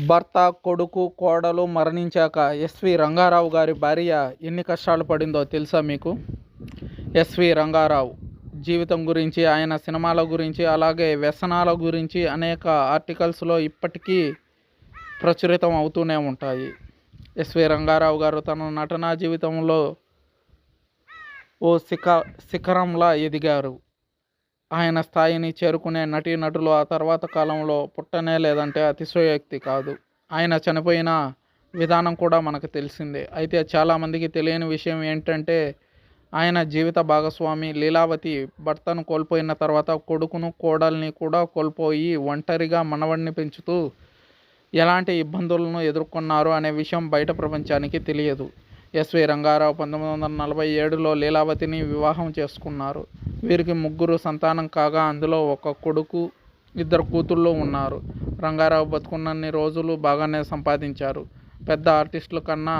భర్త కొడుకు కోడలు మరణించాక ఎస్వి రంగారావు గారి భార్య ఎన్ని కష్టాలు పడిందో తెలుసా మీకు? ఎస్వి రంగారావు జీవితం గురించి ఆయన సినిమాల గురించి అలాగే వ్యసనాల గురించి అనేక ఆర్టికల్స్లో ఇప్పటికీ ప్రచురితం అవుతూనే ఉంటాయి. ఎస్వి రంగారావు గారు తన నటనా జీవితంలో ఓ శిఖ శిఖరంలా ఎదిగారు. ఆయన స్థాయిని చేరుకునే నటీనటులు ఆ తర్వాత కాలంలో పుట్టనే లేదంటే అతిశయోక్తి కాదు. ఆయన చనిపోయిన విధానం కూడా మనకు తెలిసిందే. అయితే చాలామందికి తెలియని విషయం ఏంటంటే ఆయన జీవిత భాగస్వామి లీలావతి భర్తను కోల్పోయిన తర్వాత కొడుకును కోడల్ని కూడా కోల్పోయి ఒంటరిగా మనవడిని పెంచుతూ ఎలాంటి ఇబ్బందులను ఎదుర్కొన్నారు అనే విషయం బయట ప్రపంచానికి తెలియదు. ఎస్వి రంగారావు పంతొమ్మిది వందల నలభై ఏడులో లీలావతిని వివాహం చేసుకున్నారు. వీరికి ముగ్గురు సంతానం కాగా అందులో ఒక కొడుకు ఇద్దరు కూతుళ్ళు ఉన్నారు. రంగారావు బతుకున్నన్ని రోజులు బాగానే సంపాదించారు. పెద్ద ఆర్టిస్టుల కన్నా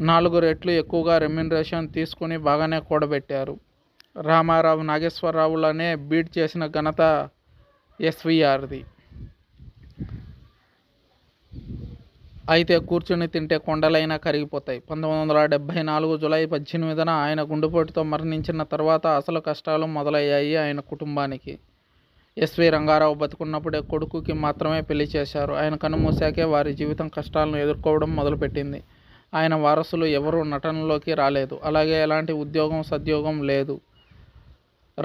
నాలుగు రెట్లు ఎక్కువగా రెమ్యునరేషన్ తీసుకుని బాగానే కూడబెట్టారు. రామారావు నాగేశ్వరరావులనే బీట్ చేసిన ఘనత ఎస్వీఆర్ది. అయితే కూర్చుని తింటే కొండలైనా కరిగిపోతాయి. పంతొమ్మిది వందల డెబ్భై నాలుగు జులై పద్దెనిమిదిన ఆయన గుండెపోటుతో మరణించిన తర్వాత అసలు కష్టాలు మొదలయ్యాయి ఆయన కుటుంబానికి. ఎస్వి రంగారావు బతుకున్నప్పుడే కొడుకుకి మాత్రమే పెళ్ళి చేశారు. ఆయన కన్నుమూసాకే వారి జీవితం కష్టాలను ఎదుర్కోవడం మొదలుపెట్టింది. ఆయన వారసులు ఎవరూ నటనలోకి రాలేదు. అలాగే ఎలాంటి ఉద్యోగం సద్యోగం లేదు.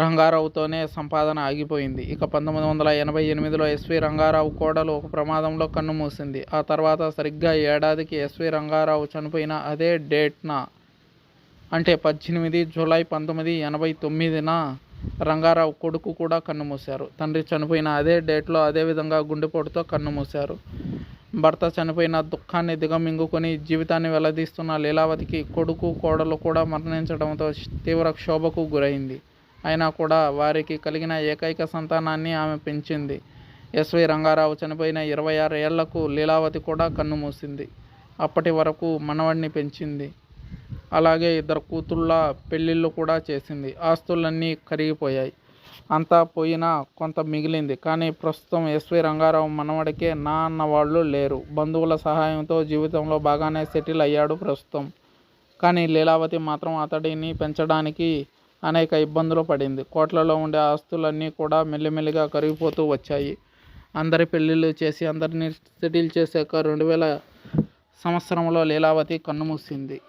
రంగారావుతోనే సంపాదన ఆగిపోయింది. ఇక పంతొమ్మిది వందల ఎనభై ఎనిమిదిలో ఎస్వి రంగారావు కోడలు ఒక ప్రమాదంలో కన్ను మూసింది. ఆ తర్వాత సరిగ్గా ఏడాదికి ఎస్వి రంగారావు చనిపోయిన అదే డేట్న అంటే పద్దెనిమిది జూలై పంతొమ్మిది ఎనభై తొమ్మిదిన రంగారావు కొడుకు కూడా కన్నుమూశారు తండ్రి చనిపోయిన అదే డేట్లో అదేవిధంగా గుండెపోటుతో కన్నుమూశారు భర్త చనిపోయిన దుఃఖాన్ని దిగమింగుకొని జీవితాన్ని వెల్లదీస్తున్న లీలావతికి కొడుకు కోడలు కూడా మరణించడంతో తీవ్ర క్షోభకు గురైంది. అయినా కూడా వారికి కలిగిన ఏకైక సంతానాన్ని ఆమె పెంచింది. ఎస్వి రంగారావు చనిపోయిన ఇరవై ఆరు ఏళ్ళకు లీలావతి కూడా కన్నుమూసింది అప్పటి వరకు మనవడిని పెంచింది. అలాగే ఇద్దరు కూతుళ్ళ పెళ్ళిళ్ళు కూడా చేసింది. ఆస్తులన్నీ కరిగిపోయాయి. అంతా పోయినా కొంత మిగిలింది. కానీ ప్రస్తుతం ఎస్వి రంగారావు మనవడికే నా అన్న వాళ్ళు లేరు. బంధువుల సహాయంతో జీవితంలో బాగానే సెటిల్ అయ్యాడు ప్రస్తుతం. కానీ లీలావతి మాత్రం అతడిని పెంచడానికి అనేక ఇబ్బందులు పడింది. కోట్లలో ఉండే ఆస్తులన్నీ కూడా మెల్లిమెల్లిగా కరిగిపోతూ వచ్చాయి. అందరి పెళ్ళిళ్ళు చేసి అందరినీ సెటిల్ చేశాక రెండు వేల సంవత్సరంలో లీలావతి కన్నుమూసింది.